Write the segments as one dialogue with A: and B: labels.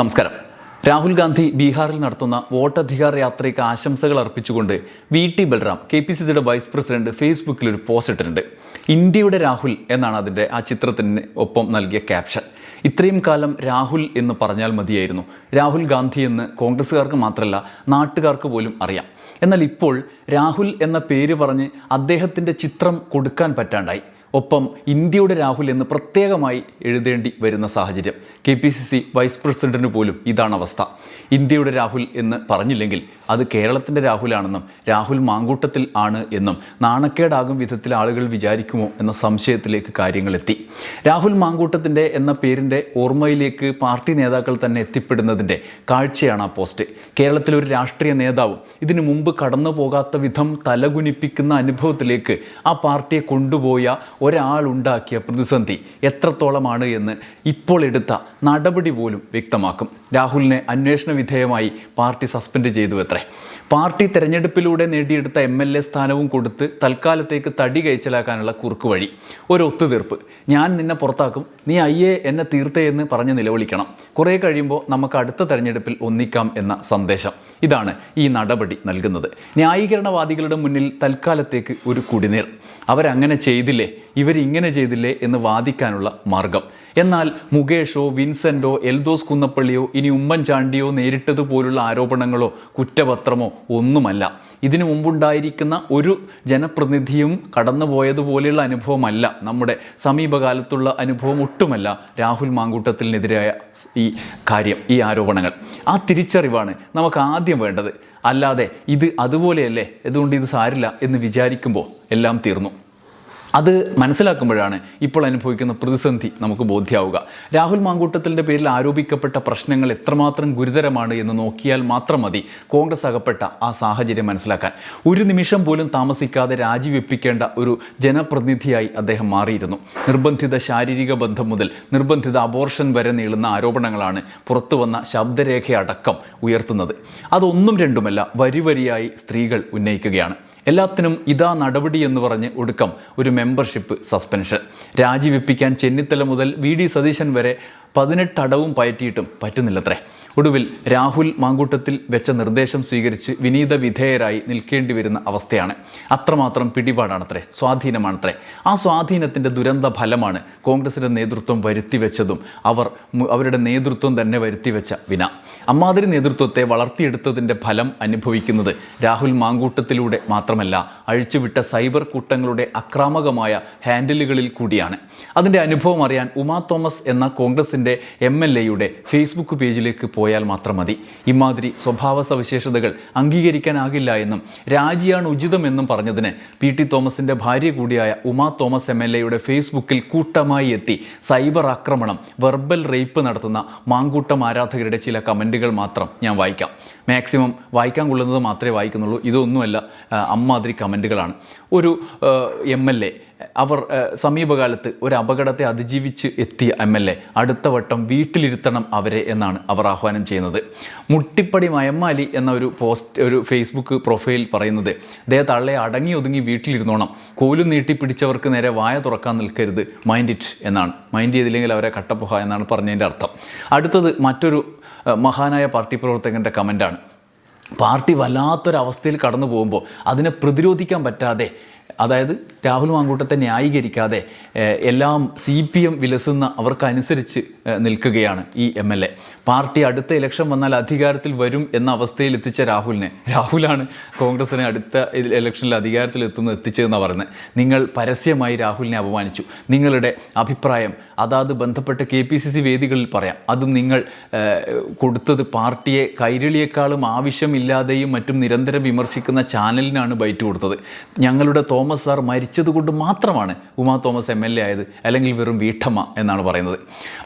A: നമസ്കാരം. രാഹുൽ ഗാന്ധി ബീഹാറിൽ നടത്തുന്ന വോട്ടധികാർ യാത്രയ്ക്ക് ആശംസകൾ അർപ്പിച്ചുകൊണ്ട് V T Balram K P C സിയുടെ വൈസ് പ്രസിഡന്റ് ഫേസ്ബുക്കിൽ ഒരു പോസ്റ്റ് ഇട്ടിട്ടുണ്ട്. ഇന്ത്യയുടെ രാഹുൽ എന്നാണ് അതിന്റെ ആ ചിത്രത്തിന് ഒപ്പം നൽകിയ ക്യാപ്ഷൻ. ഇത്രയും കാലം രാഹുൽ എന്ന് പറഞ്ഞാൽ മതിയായിരുന്നു. രാഹുൽ ഗാന്ധി എന്ന് കോൺഗ്രസ്സുകാർക്ക് മാത്രമല്ല നാട്ടുകാർക്ക് പോലും അറിയാം. എന്നാൽ ഇപ്പോൾ രാഹുൽ എന്ന പേര് പറഞ്ഞ് അദ്ദേഹത്തിന്റെ ചിത്രം കൊടുക്കാൻ പറ്റാണ്ടായി. ഒപ്പം ഇന്ത്യയുടെ രാഹുൽ എന്ന് പ്രത്യേകമായി എഴുതേണ്ടി വരുന്ന സാഹചര്യം. K P C C vice പ്രസിഡന്റിന് പോലും ഇതാണ് അവസ്ഥ. ഇന്ത്യയുടെ രാഹുൽ എന്ന് പറഞ്ഞില്ലെങ്കിൽ അത് കേരളത്തിന്റെ രാഹുലാണെന്നും രാഹുൽ മാങ്കൂട്ടത്തിൽ ആണ് എന്നും നാണക്കേടാകും വിധത്തിൽ ആളുകൾ വിചാരിക്കുമോ എന്ന സംശയത്തിലേക്ക് കാര്യങ്ങളെത്തി രാഹുൽ മാങ്കൂട്ടത്തിന്റെ എന്ന പേരിന്റെ ഓർമ്മയിലേക്ക് പാർട്ടി നേതാക്കൾ തന്നെ എത്തിപ്പെടുന്നതിന്റെ കാഴ്ചയാണ് ആ പോസ്റ്റ്. കേരളത്തിലെ ഒരു രാഷ്ട്രീയ നേതാവും ഇതിനു മുമ്പ് കടന്നു പോകാത്ത വിധം തലകുനിപ്പിക്കുന്ന അനുഭവത്തിലേക്ക് ആ പാർട്ടിയെ കൊണ്ടുപോയ ഒരാളുണ്ടാക്കിയ പ്രതിസന്ധി എത്രത്തോളമാണ് എന്ന് ഇപ്പോൾ എടുത്ത നടപടി പോലും വ്യക്തമാക്കും. രാഹുലിനെ അന്വേഷണ വിധേയമായി പാർട്ടി സസ്പെൻഡ് ചെയ്തു എത്രേ. പാർട്ടി തെരഞ്ഞെടുപ്പിലൂടെ നേടിയെടുത്ത എം എൽ എ സ്ഥാനവും കൊടുത്ത് തൽക്കാലത്തേക്ക് തടി കയച്ചലാക്കാനുള്ള കുറുക്ക് വഴി. ഒരു ഒത്തുതീർപ്പ്. ഞാൻ നിന്നെ പുറത്താക്കും. നീ അയ്യേ എന്നെ തീർത്തേ എന്ന് പറഞ്ഞ് നിലവിളിക്കണം. കുറേ കഴിയുമ്പോൾ നമുക്ക് അടുത്ത തെരഞ്ഞെടുപ്പിൽ ഒന്നിക്കാം എന്ന സന്ദേശം. ഇതാണ് ഈ നടപടി നൽകുന്നത്. ന്യായീകരണവാദികളുടെ മുന്നിൽ തൽക്കാലത്തേക്ക് ഒരു കുടിനീർ. അവരങ്ങനെ ചെയ്തില്ലേ? ഇവരിങ്ങനെ ചെയ്തില്ലേ എന്ന് വാദിക്കാനുള്ള മാർഗം. എന്നാൽ മുകേഷോ വിൻസെന്റോ എൽദോസ് കുന്നപ്പള്ളിയോ ഇനി ഉമ്മൻചാണ്ടിയോ നേരിട്ടതുപോലുള്ള ആരോപണങ്ങളോ കുറ്റപത്രമോ ഒന്നുമല്ല. ഇതിനു മുമ്പുണ്ടായിരിക്കുന്ന ഒരു ജനപ്രതിനിധിയും കടന്നുപോയതുപോലെയുള്ള അനുഭവമല്ല. നമ്മുടെ സമീപകാലത്തുള്ള അനുഭവം ഒട്ടുമല്ല രാഹുൽ മാങ്കൂട്ടത്തിനെതിരായ ഈ കാര്യം ഈ ആരോപണങ്ങൾ. ആ തിരിച്ചറിവാണ് നമുക്ക് ആദ്യം വേണ്ടത്. അല്ലാതെ ഇത് അതുപോലെയല്ലേ? അതുകൊണ്ട് ഇത് സാരില്ല എന്ന് വിചാരിക്കുമ്പോൾ എല്ലാം തീർന്നു. അത് മനസ്സിലാക്കുമ്പോഴാണ് ഇപ്പോൾ അനുഭവിക്കുന്ന പ്രതിസന്ധി നമുക്ക് ബോധ്യാവുക. രാഹുൽ മാങ്കൂട്ടത്തിന്റെ പേരിൽ ആരോപിക്കപ്പെട്ട പ്രശ്നങ്ങൾ എത്രമാത്രം ഗുരുതരമാണ് എന്ന് നോക്കിയാൽ മാത്രം മതി കോൺഗ്രസ് അകപ്പെട്ട ആ സാഹചര്യം മനസ്സിലാക്കാൻ. ഒരു നിമിഷം പോലും താമസിക്കാതെ രാജിവെപ്പിക്കേണ്ട ഒരു ജനപ്രതിനിധിയായി അദ്ദേഹം മാറിയിരുന്നു. നിർബന്ധിത ശാരീരിക ബന്ധം മുതൽ നിർബന്ധിത അബോർഷൻ വരെ നീളുന്ന ആരോപണങ്ങളാണ് പുറത്തുവന്ന ശബ്ദരേഖയടക്കം ഉയർത്തുന്നത്. അതൊന്നും രണ്ടുമല്ല വരി വരിയായി സ്ത്രീകൾ ഉന്നയിക്കുകയാണ്. എല്ലാത്തിനും ഇതാ നടപടി എന്ന് പറഞ്ഞ് ഒടുക്കം ഒരു മെമ്പർഷിപ്പ് സസ്പെൻഷൻ രാജിവെപ്പിക്കാൻ ചെന്നിത്തല മുതൽ വി ഡി സതീശൻ വരെ പതിനെട്ട് അടവും പയറ്റിയിട്ടും പറ്റുന്നില്ലത്രേ. ഒടുവിൽ രാഹുൽ മാങ്കൂട്ടത്തിൽ വെച്ച നിർദ്ദേശം സ്വീകരിച്ച് വിനീത വിധേയരായി നിൽക്കേണ്ടി വരുന്ന അവസ്ഥയാണ്. അത്രമാത്രം പിടിപാടാണത്രേ സ്വാധീനമാണത്രേ. ആ സ്വാധീനത്തിന്റെ ദുരന്ത ഫലമാണ് കോൺഗ്രസിന്റെ നേതൃത്വം വരുത്തിവെച്ചതും അവർ അവരുടെ നേതൃത്വം തന്നെ വരുത്തിവെച്ച വിന. അമ്മാതിരി നേതൃത്വത്തെ വളർത്തിയെടുത്തതിന്റെ ഫലം അനുഭവിക്കുന്നത് രാഹുൽ മാങ്കൂട്ടത്തിലൂടെ മാത്രമല്ല അഴിച്ചുവിട്ട സൈബർ കൂട്ടങ്ങളുടെ അക്രാമകമായ ഹാൻഡിലുകളിൽ കൂടിയാണ്. അതിന്റെ അനുഭവം അറിയാൻ ഉമാ തോമസ് എന്ന കോൺഗ്രസിന്റെ എം എൽ എയുടെ ഫേസ്ബുക്ക് പേജിലേക്ക് പോയാൽ മാത്രം മതി. ഇമാതിരി സ്വഭാവ സവിശേഷതകൾ അംഗീകരിക്കാനാകില്ല എന്നും രാജിയാണ് ഉചിതമെന്നും പറഞ്ഞതിന് പി ടി തോമസിന്റെ ഭാര്യ കൂടിയായ ഉമാ തോമസ് എം എൽ എയുടെ ഫേസ്ബുക്കിൽ കൂട്ടമായി എത്തി സൈബർ ആക്രമണം വെർബൽ റേപ്പ് നടത്തുന്ന മാങ്കൂട്ടം ആരാധകരുടെ ചില കമന്റുകൾ മാത്രം ഞാൻ വായിക്കാം. മാക്സിമം വായിക്കാൻ കൊള്ളുന്നത് മാത്രമേ വായിക്കുന്നുള്ളൂ. ഇതൊന്നുമല്ല അമ്മാതിരി കമന്റുകളാണ് ഒരു എം എൽ എ അവർ സമീപകാലത്ത് ഒരു അപകടത്തെ അതിജീവിച്ച് എത്തിയ എം എൽ എ അടുത്ത വട്ടം വീട്ടിലിരുത്തണം അവരെ എന്നാണ് അവർ ആഹ്വാനം ചെയ്യുന്നത്. മുട്ടിപ്പടി മയമ്മാലി എന്ന ഒരു പോസ്റ്റ് ഒരു ഫേസ്ബുക്ക് പ്രൊഫൈൽ പറയുന്നത് ദേ തള്ളയെ അടങ്ങി ഒതുങ്ങി വീട്ടിലിരുന്നോണം. കോലും നീട്ടി പിടിച്ചവർക്ക് നേരെ വായ തുറക്കാൻ നിൽക്കരുത്. മൈൻഡ് ഇറ്റ് എന്നാണ്. മൈൻഡ് ചെയ്തില്ലെങ്കിൽ അവരെ കട്ടപ്പുഹ എന്നാണ് പറഞ്ഞതിന്റെ അർത്ഥം. അടുത്തത് മറ്റൊരു മഹാനായ പാർട്ടി പ്രവർത്തകന്റെ കമന്റാണ്. പാർട്ടി വല്ലാത്തൊരവസ്ഥയിൽ കടന്നു പോകുമ്പോൾ അതിനെ പ്രതിരോധിക്കാൻ പറ്റാതെ അതായത് രാഹുൽ മാങ്കൂട്ടത്തെ ന്യായീകരിക്കാതെ എല്ലാം സി പി എം വിലസുന്ന അവർക്കനുസരിച്ച് നിൽക്കുകയാണ് ഈ എം എൽ എ. പാർട്ടി അടുത്ത ഇലക്ഷൻ വന്നാൽ അധികാരത്തിൽ വരും എന്ന അവസ്ഥയിൽ എത്തിച്ച രാഹുലിനെ. രാഹുലാണ് കോൺഗ്രസിനെ അടുത്ത ഇലക്ഷനിൽ അധികാരത്തിൽ എത്തുന്നത് എത്തിച്ചതെന്നാണ് പറയുന്നത്. നിങ്ങൾ പരസ്യമായി രാഹുലിനെ അപമാനിച്ചു. നിങ്ങളുടെ അഭിപ്രായം അതാത് ബന്ധപ്പെട്ട കെ പി സി സി വേദികളിൽ പറയാം. അതും നിങ്ങൾ കൊടുത്തത് പാർട്ടിയെ കൈരളിയേക്കാളും ആവശ്യമില്ലാതെയും മറ്റും നിരന്തരം വിമർശിക്കുന്ന ചാനലിനാണ് ബൈറ്റ് കൊടുത്തത്. ഞങ്ങളുടെ തോമസ് സാർ മരിച്ചതുകൊണ്ട് മാത്രമാണ് Uma Thomas M L A ആയത്. അല്ലെങ്കിൽ വെറും വീട്ടമ്മ എന്നാണ് പറയുന്നത്.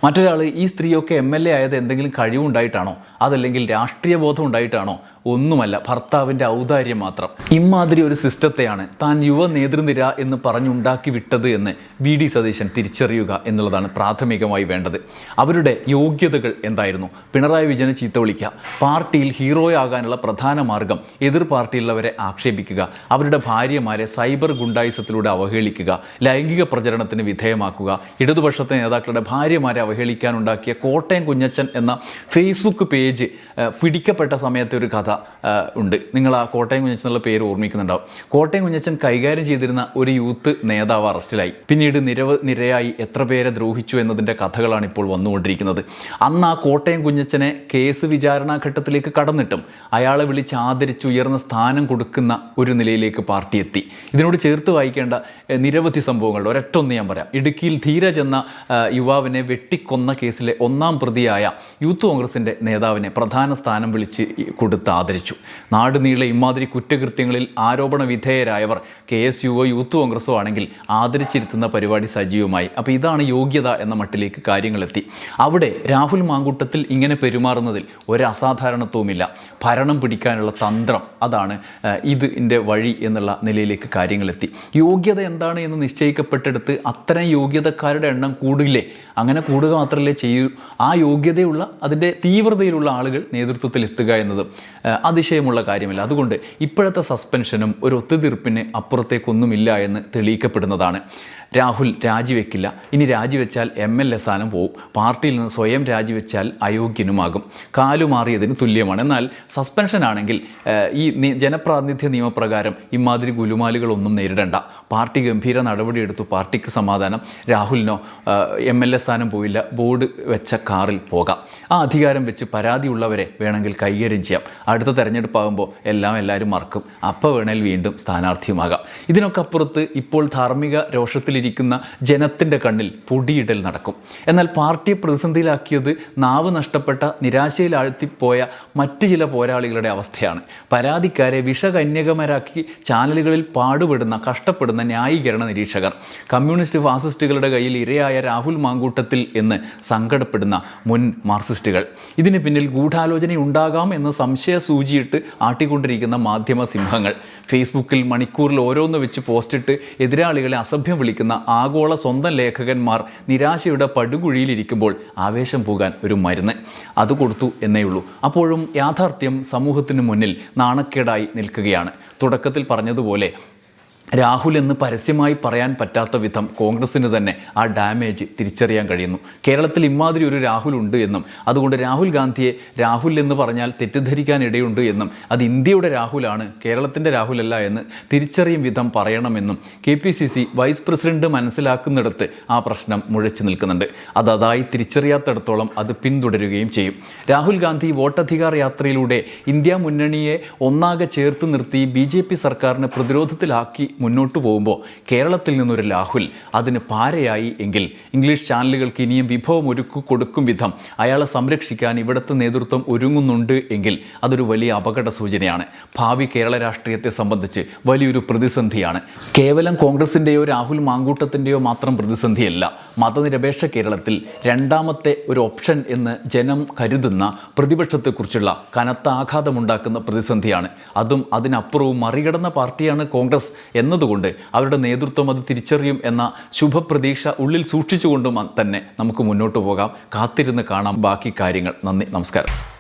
A: മറ്റൊരാൾ ഈ സ്ത്രീയൊക്കെ എം എൽ എ ആയത് എന്തെങ്കിലും കഴിവുണ്ടായിട്ടാണോ? അതല്ലെങ്കിൽ രാഷ്ട്രീയ ബോധം ഉണ്ടായിട്ടാണോ? ഒന്നുമല്ല ഭർത്താവിന്റെ ഔദാര്യം മാത്രം. ഇമാതിരി ഒരു സിസ്റ്റത്തെയാണ് താൻ യുവ നേതൃനിര എന്ന് പറഞ്ഞുണ്ടാക്കി വിട്ടത് എന്ന് വി ഡി സതീശൻ തിരിച്ചറിയുക എന്നുള്ളതാണ് പ്രാഥമികമായി വേണ്ടത്. അവരുടെ യോഗ്യതകൾ എന്തായിരുന്നു? പിണറായി വിജയനെ ചീത്ത വിളിക്കുക പാർട്ടിയിൽ ഹീറോയാകാനുള്ള പ്രധാന മാർഗം എതിർ പാർട്ടിയിലുള്ളവരെ ആക്ഷേപിക്കുക അവരുടെ ഭാര്യമാരെ സൈബർ ഗുണ്ടായുസത്തിലൂടെ അവഹേളിക്കുക ലൈംഗിക പ്രചരണത്തിന് വിധേയമാക്കുക ഇടതുപക്ഷത്തെ നേതാക്കളുടെ ഭാര്യമാരെ അവഹേളിക്കാനുണ്ടാക്കിയ കോട്ടയം കുഞ്ഞച്ചൻ എന്ന ഫേസ്ബുക്ക് പേജ് പിടിക്കപ്പെട്ട സമയത്തെ ഒരു കഥ. ഉണ്ട്. നിങ്ങൾ ആ കോട്ടയം കുഞ്ഞച്ചൻ എന്നുള്ള പേര് ഓർമ്മിക്കുന്നുണ്ടാവും. കോട്ടയം കുഞ്ഞച്ചൻ കൈകാര്യം ചെയ്തിരുന്ന ഒരു യൂത്ത് നേതാവ് അറസ്റ്റിലായി. പിന്നീട് നിരവ നിരയായി എത്ര പേരെ ദ്രോഹിച്ചു എന്നതിന്റെ കഥകളാണ് ഇപ്പോൾ വന്നുകൊണ്ടിരിക്കുന്നത്. അന്ന് ആ കോട്ടയം കുഞ്ഞച്ചനെ കേസ് വിചാരണാ ഘട്ടത്തിലേക്ക് കടന്നിട്ടും അയാളെ വിളിച്ച് ആദരിച്ച് ഉയർന്ന സ്ഥാനം കൊടുക്കുന്ന ഒരു നിലയിലേക്ക് പാർട്ടി എത്തി. ഇതിനോട് ചേർത്ത് വായിക്കേണ്ട നിരവധി സംഭവങ്ങൾ ഒരൊറ്റ ഒന്ന് ഞാൻ പറയാം. ഇടുക്കിയിൽ ധീരജ് എന്ന യുവാവിനെ വെട്ടിക്കൊന്ന കേസിലെ ഒന്നാം പ്രതിയായ യൂത്ത് കോൺഗ്രസിന്റെ നേതാവിനെ പ്രധാന സ്ഥാനം വിളിച്ച് കൊടുത്ത് ആദരിച്ചു. നാടുനീളെ ഇമാതിരി കുറ്റകൃത്യങ്ങളിൽ ആരോപണ വിധേയരായവർ കെ എസ് യുവോ യൂത്ത് കോൺഗ്രസോ ആണെങ്കിൽ ആദരിച്ചിരുത്തുന്ന പരിപാടി സജീവമായി. അപ്പോൾ ഇതാണ് യോഗ്യത എന്ന മട്ടിലേക്ക് കാര്യങ്ങളെത്തി. അവിടെ രാഹുൽ മാങ്കൂട്ടത്തിൽ ഇങ്ങനെ പെരുമാറുന്നതിൽ ഒരു അസാധാരണത്വവുമില്ല ഭരണം പിടിക്കാനുള്ള തന്ത്രം അതാണ് ഇതിന്റെ വഴി എന്നുള്ള നിലയിലേക്ക് കാര്യങ്ങളെത്തി. യോഗ്യത എന്താണ് എന്ന് നിശ്ചയിക്കപ്പെട്ടെടുത്ത് അത്തരം യോഗ്യതക്കാരുടെ എണ്ണം കൂടില്ലേ അങ്ങനെ കൂടുക മാത്രമല്ലേ ചെയ്യൂ. ആ യോഗ്യതയുള്ള അതിന്റെ തീവ്രതയിലുള്ള ആളുകൾ നേതൃത്വത്തിൽ എത്തുക എന്നത് അതിശയമുള്ള കാര്യമല്ല. അതുകൊണ്ട് ഇപ്പോഴത്തെ സസ്പെൻഷനും ഒരു ഒത്തുതീർപ്പിന് അപ്പുറത്തേക്കൊന്നുമില്ല എന്ന് തെളിയിക്കപ്പെടുന്നതാണ്. രാഹുൽ രാജിവെക്കില്ല. ഇനി രാജിവെച്ചാൽ എം എൽ എ സ്ഥാനം പോവും. പാർട്ടിയിൽ നിന്ന് സ്വയം രാജിവെച്ചാൽ അയോഗ്യനുമാകും. കാലുമാറിയതിന് തുല്യമാണ്. എന്നാൽ സസ്പെൻഷൻ ആണെങ്കിൽ ഈ ജനപ്രാതിനിധ്യ നിയമപ്രകാരം ഇമാതിരി ഗുലുമാലുകളൊന്നും നേരിടണ്ട. പാർട്ടി ഗംഭീര നടപടിയെടുത്തു പാർട്ടിക്ക് സമാധാനം. രാഹുലിനോ എം എൽ എ സ്ഥാനം പോയില്ല. ബോർഡ് വെച്ച കാറിൽ പോകാം. ആ അധികാരം വെച്ച് പരാതി ഉള്ളവരെ വേണമെങ്കിൽ കൈകാര്യം ചെയ്യാം. അടുത്ത തെരഞ്ഞെടുപ്പാകുമ്പോൾ എല്ലാം എല്ലാവരും മറക്കും. അപ്പോൾ വേണേൽ വീണ്ടും സ്ഥാനാർത്ഥിയുമാകാം. ഇതിനൊക്കെ അപ്പുറത്ത് ഇപ്പോൾ ധാർമ്മിക രോഷത്തിലിരിക്കുന്ന ജനത്തിന്റെ കണ്ണിൽ പൊടിയിടൽ നടക്കും. എന്നാൽ പാർട്ടിയെ പ്രതിസന്ധിയിലാക്കിയത് നാവ് നഷ്ടപ്പെട്ട നിരാശയിലാഴ്ത്തിപ്പോയ മറ്റ് ചില പോരാളികളുടെ അവസ്ഥയാണ്. പരാതിക്കാരെ വിഷകന്യകമരാക്കി ചാനലുകളിൽ പാടുപെടുന്ന കഷ്ടപ്പെടുന്ന ന്യായീകരണ നിരീക്ഷകർ. കമ്മ്യൂണിസ്റ്റ് ഫാസിസ്റ്റുകളുടെ കയ്യിൽ ഇരയായ രാഹുൽ മാങ്കൂട്ടത്തിൽ എന്ന് സങ്കടപ്പെടുന്ന മുൻ മാർക്സിസ്റ്റുകൾ. ഇതിന് പിന്നിൽ ഗൂഢാലോചനയുണ്ടാകാം എന്ന് സംശയ സൂചിയിട്ട് ആട്ടിക്കൊണ്ടിരിക്കുന്ന മാധ്യമ സിംഹങ്ങൾ. ഫേസ്ബുക്കിൽ മണിക്കൂറിൽ ഓരോന്ന് വെച്ച് പോസ്റ്റിട്ട് എതിരാളികളെ അസഭ്യം വിളിക്കുന്ന ആഗോള സ്വന്തം ലേഖകന്മാർ നിരാശയുടെ പടുകുഴിയിലിരിക്കുമ്പോൾ ആവേശം പോകാൻ ഒരു മരുന്ന്. അത് കൊടുത്തു എന്നേ ഉള്ളൂ. അപ്പോഴും യാഥാർത്ഥ്യം സമൂഹത്തിന് മുന്നിൽ നാണക്കേടായി നിൽക്കുകയാണ്. തുടക്കത്തിൽ പറഞ്ഞതുപോലെ രാഹുൽ എന്ന് പരസ്യമായി പറയാൻ പറ്റാത്ത വിധം കോൺഗ്രസ്സിന് തന്നെ ആ ഡാമേജ് തിരിച്ചറിയാൻ കഴിയുന്നു. കേരളത്തിൽ ഇമാതിരി ഒരു രാഹുൽ ഉണ്ട് എന്നും അതുകൊണ്ട് രാഹുൽ ഗാന്ധിയെ രാഹുൽ എന്ന് പറഞ്ഞാൽ തെറ്റിദ്ധരിക്കാൻ ഇടയുണ്ട് എന്നും അത് ഇന്ത്യയുടെ രാഹുലാണ് കേരളത്തിന്റെ രാഹുലല്ല എന്ന് തിരിച്ചറിയും വിധം പറയണമെന്നും K P C C vice president മനസ്സിലാക്കുന്നിടത്ത് ആ പ്രശ്നം മുഴച്ചു നിൽക്കുന്നുണ്ട്. അത് അതായി തിരിച്ചറിയാത്തിടത്തോളം അത് പിന്തുടരുകയും ചെയ്യും. രാഹുൽ ഗാന്ധി വോട്ടധികാർ യാത്രയിലൂടെ ഇന്ത്യ മുന്നണിയെ ഒന്നാകെ ചേർത്ത് നിർത്തി ബി സർക്കാരിനെ പ്രതിരോധത്തിലാക്കി മുന്നോട്ട് പോകുമ്പോൾ കേരളത്തിൽ നിന്നൊരു രാഹുൽ അതിന് പാരയായി എങ്കിൽ ഇംഗ്ലീഷ് ചാനലുകൾക്ക് ഇനിയും വിഭവം ഒരുക്കു കൊടുക്കും വിധം അയാളെ സംരക്ഷിക്കാൻ ഇവിടുത്തെ നേതൃത്വം ഒരുങ്ങുന്നുണ്ട് എങ്കിൽ അതൊരു വലിയ അപകട സൂചനയാണ്. ഭാവി കേരള രാഷ്ട്രീയത്തെ സംബന്ധിച്ച് വലിയൊരു പ്രതിസന്ധിയാണ്. കേവലം കോൺഗ്രസിന്റെയോ രാഹുൽ മാങ്കൂട്ടത്തിന്റെയോ മാത്രം പ്രതിസന്ധിയല്ല. മതനിരപേക്ഷ കേരളത്തിൽ രണ്ടാമത്തെ ഒരു ഓപ്ഷൻ എന്ന് ജനം കരുതുന്ന പ്രതിപക്ഷത്തെക്കുറിച്ചുള്ള കനത്ത ആഘാതമുണ്ടാക്കുന്ന പ്രതിസന്ധിയാണ്. അതും അതിനപ്പുറവും മറികടന്ന പാർട്ടിയാണ് കോൺഗ്രസ് എന്നതുകൊണ്ട് അവരുടെ നേതൃത്വം അത് തിരിച്ചറിയും എന്ന ശുഭപ്രതീക്ഷ ഉള്ളിൽ സൂക്ഷിച്ചുകൊണ്ടും തന്നെ നമുക്ക് മുന്നോട്ട് പോകാം. കാത്തിരുന്ന് കാണാം ബാക്കി കാര്യങ്ങൾ. നന്ദി നമസ്കാരം.